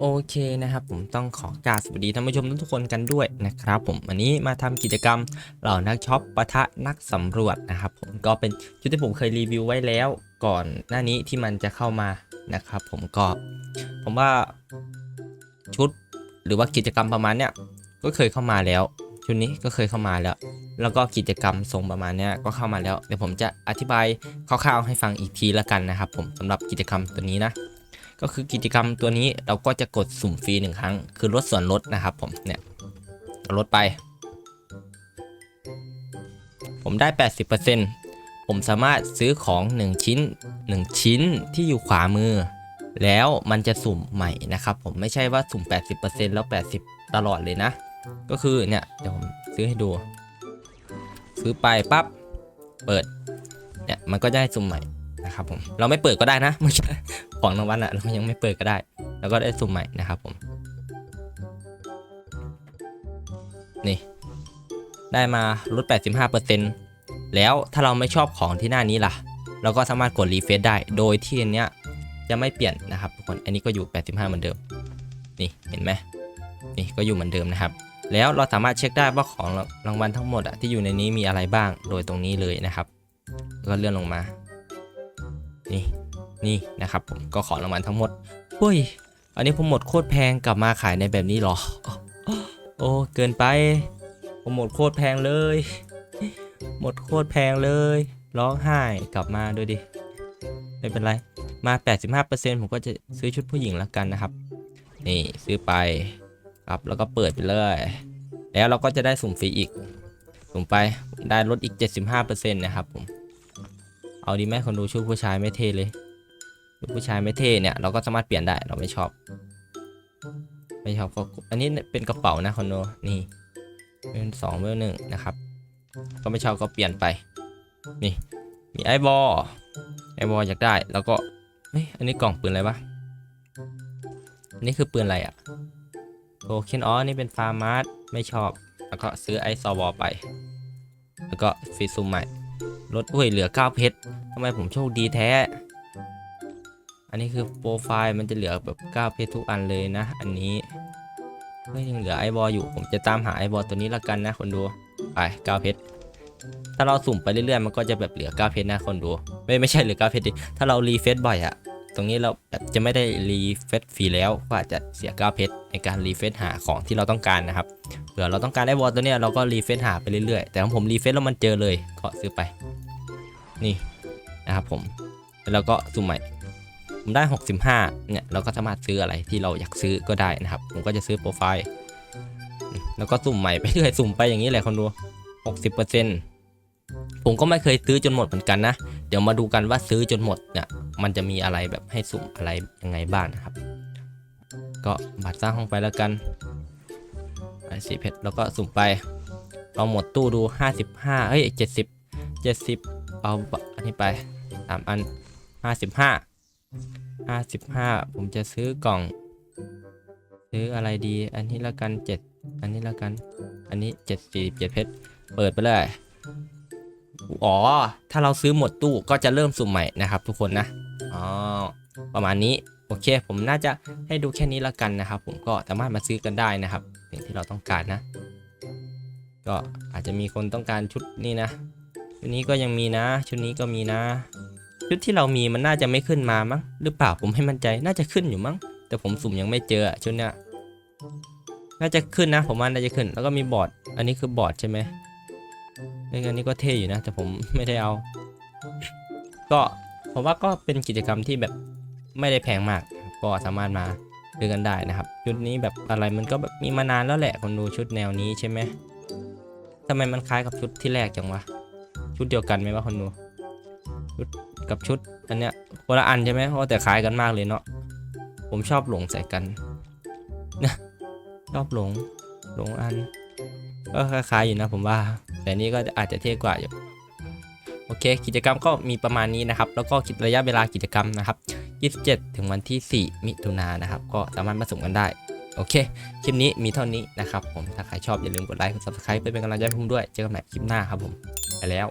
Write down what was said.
โอเคนะครับผมต้องขอกราบสวัสดีท่านผู้ชมทุกคนกันด้วยนะครับผมวันนี้มาทำกิจกรรมเหล่านักช็อปปะทะนักสำรวจนะครับผมก็เป็นชุดที่ผมเคยรีวิวไว้แล้วก่อนหน้านี้ที่มันจะเข้ามานะครับผมก็ผมว่าชุดหรือว่ากิจกรรมประมาณเนี้ยก็เคยเข้ามาแล้ว ชุดนี้ก็เคยเข้ามาแล้ว แล้วก็กิจกรรมทรงประมาณเนี้ยก็เข้ามาแล้วเดี๋ยวผมจะอธิบายคร่าวๆให้ฟังอีกทีละกันนะครับผมสำหรับกิจกรรมตัวนี้นะ ก็คือกิจกรรมตัวนี้เราก็จะกดสุ่มฟรีหนึ่งครั้ง คือลดส่วนลดนะครับผมเนี่ยลดไป ผมได้ 80%ผมสามารถซื้อของ 1 ชิ้น 1 ชิ้นที่อยู่ขวามือ แล้วมันจะสุ่มใหม่นะครับผมไม่ใช่ว่าสุ่ม 80%แล้ว 80 ตลอดเลยนะ ก็คือเนี่ยเดี๋ยวผมซื้อให้ดู ซื้อไปปั๊บเปิดเนี่ยมันก็จะให้สุ่มใหม่นะครับผมเราไม่เปิดก็ได้นะไม่ใช่ ของรางวัลอะเรายังไม่เปิดก็ได้ แล้วก็ได้สุ่มใหม่นะครับผม นี่ ได้มาลด 85%แล้วถ้าเราไม่ชอบของที่หน้านี้ล่ะ เราก็สามารถกดรีเฟซได้ โดยที่อันเนี้ยจะไม่เปลี่ยนนะครับทุกคน อันนี้ก็อยู่ 85 เหมือนเดิม นี่เห็นไหมนี่ก็อยู่เหมือนเดิมนะครับ แล้วเราสามารถเช็คได้ว่าของรางวัลทั้งหมดอะที่อยู่ในนี้มีอะไรบ้าง โดยตรงนี้เลยนะครับ ก็เลื่อนลงมา นี่ นี่นะครับผมก็ขอรางวัลทั้งหมดเฮ้ย อันนี้ผมหมดโคตรแพงกลับมาขายในแบบนี้หรอ โอ้เกินไป ผมหมดโคตรแพงเลย หมดโคตรแพงเลย ร้องไห้กลับมาด้วยดิ ไม่เป็นไร มา 85%ผมก็จะซื้อชุดผู้หญิงแล้วกันนะครับ นี่ซื้อไปครับแล้วก็เปิดไปเลย แล้วเราก็จะได้สุ่มฟรีอีก สุ่มไปได้ลดอีก 75%นะครับผม เอาดีไหมคนดูชุดผู้ชายไม่เท่เลย ชุดผู้ชายไม่เท่เนี่ยเราก็สามารถเปลี่ยนได้เราไม่ชอบ ไม่ชอบก็อันนี้เป็นกระเป๋านะคอนโดนี่เป็นสองเบอร์หนึ่งนะครับ ก็ไม่ชอบก็เปลี่ยนไป นี่มีไอบอลไอบอลอยากได้แล้วก็เฮ้ยอันนี้กล่องปืนอะไรวะอันนี้คือปืนอะไรอะโอเคนอ๋อนี่เป็นฟาร์มาร์สไม่ชอบ แล้วก็ซื้อไอซอวอไป แล้วก็ฟรีซูมใหม่ลดอุ้ยเหลือ9เพชรทำไมผมโชคดีแท้ นนี้คือโปรไฟล์มันจะเหลือแบบ9เพชรทุกอันเลยนะ อันนี้เฮ้ยยังเหลือไอบอลอยู่ ผมจะตามหาไอบอลตัวนี้ละกันนะคนดู ไป9เพชร ถ้าเราสุ่มไปเรื่อยๆ มันก็จะแบบเหลือ9เพชรนะคนดู ไม่ไม่ใช่เหลือ9เพชรดิ ถ้าเรารีเฟซบ่อยอะตรงนี้เราแบบจะไม่ได้รีเฟซฟรีแล้วก็อาจจะเสีย9เพชรในการรีเฟซหาของที่เราต้องการนะครับเผื่อเราต้องการไอ้วอลตัวเนี้ยเราก็รีเฟซหาไปเรื่อยๆ แต่ของผมรีเฟซแล้วมันเจอเลยก็ซื้อไป นี่นะครับผมแล้วก็สุ่มใหม่ ผมได้ 65 เนี่ยเราก็สามารถซื้ออะไรที่เราอยากซื้อก็ได้นะครับ ผมก็จะซื้อโปรไฟล์ แล้วก็สุ่มใหม่ไปเรื่อยสุ่มไปอย่างนี้แหละคนดู 60%ผมก็ไม่เคยซื้อจนหมดเหมือนกันนะ เดี๋ยวมาดูกันว่าซื้อจนหมดเนี่ยมันจะมีอะไรแบบให้สุ่มอะไรยังไงบ้างนะครับ ก็บัตรสร้างห้องไปแล้วกันไปสีเพชรแล้วก็สุ่มไปเอาหมดตู้ดู 55เฮ้ย70 70 เอาบะอันนี้ไปสามอัน 55 55 ผมจะซื้อกล่อง ซื้ออะไรดี อันนี้ละกัน 7 อันนี้ละกัน อันนี้ 7 47 เพชร เปิดไปเลย อ๋อ ถ้าเราซื้อหมดตู้ก็จะเริ่มสุ่มใหม่นะครับทุกคนนะ อ๋อ ประมาณนี้ โอเค ผมน่าจะให้ดูแค่นี้ละกันนะครับ ผมก็สามารถมาซื้อกันได้นะครับสิ่งที่เราต้องการนะ ก็อาจจะมีคนต้องการชุดนี้นะ ชุดนี้ก็ยังมีนะ ชุดนี้ก็มีนะ ชุดที่เรามีมันน่าจะไม่ขึ้นมามั้งหรือเปล่าผมให้มั่นใจน่าจะขึ้นอยู่มั้งแต่ผมสุ่มยังไม่เจอชุดเนี้ยน่าจะขึ้นนะ ผมว่าน่าจะขึ้น แล้วก็มีบอร์ดอันนี้คือบอร์ดใช่ไหมเอ้ยอันนี้ก็เท่อยู่นะ แต่ผมไม่ได้เอา ก็ผมว่าก็เป็นกิจกรรมที่แบบไม่ได้แพงมาก ก็สามารถมาซื้อกันได้นะครับ ชุดนี้แบบอะไรมันก็แบบมีมานานแล้วแหละคนดูชุดแนวนี้ใช่ไหมทำไมมันคล้ายกับชุดที่แรกจังวะชุดเดียวกันไหมวะคนดูชุด กับชุดอันเนี้ยคนละอันใช่ไหมเพราะแต่คล้ายกันมากเลยเนาะผมชอบหลงใส่กันนะชอบหลงหลงอันก็คล้ายๆอยู่นะผมว่า แต่นี้ก็อาจจะเท่กว่าอยู่โอเค กิจกรรมก็มีประมาณนี้นะครับ แล้วก็คิดระยะเวลากิจกรรมนะครับ 27 ถึงวันที่ 4 มิถุนายนนะครับ ก็สามารถมาสุ่มกันได้ โอเค คลิปนี้มีเท่านี้นะครับผม ถ้าใครชอบอย่าลืมกดไลค์ กด subscribe เพื่อเป็นกำลังใจให้ผมด้วย เจอกันใหม่คลิปหน้าครับผม ไปแล้ว